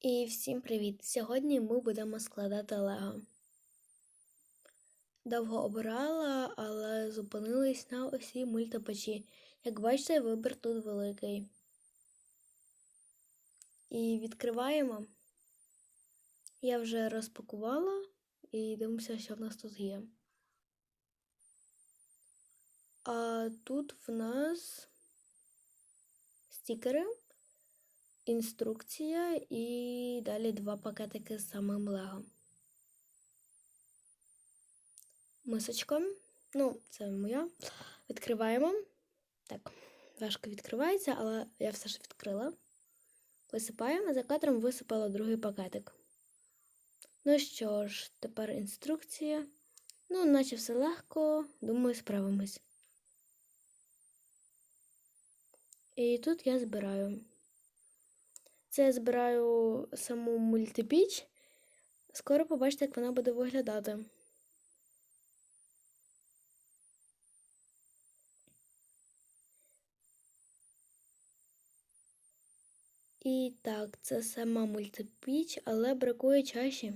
І всім привіт! Сьогодні ми будемо складати Лего. Довго обирала, але зупинилась на осі мультипечі. Як бачите, вибір тут великий. І відкриваємо. Я вже розпакувала і дивимося, що в нас тут є. А тут в нас стікери інструкція і далі два пакетики з самим Лего. Мисочка. Ну, це моя. Відкриваємо. Так, важко відкривається, але я все ж відкрила. Висипаємо, за кадром висипала другий пакетик. Ну що ж, тепер інструкція. Ну, наче все легко, думаю, справимось. І тут я збираю. Це я збираю саму мультипіч. Скоро побачите, як вона буде виглядати. І так, це сама мультипіч, але бракує чаші.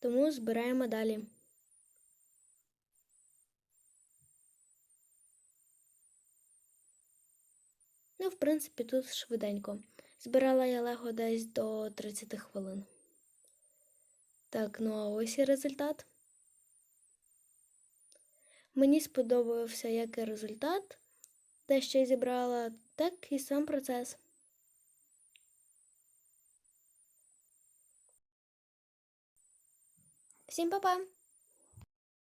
Тому збираємо далі. Ну, в принципі, тут швиденько. Збирала я лего десь до 30 хвилин. Так, ну а ось і результат. Мені сподобався як і результат, те, що я зібрала, так і сам процес. Всім па-па!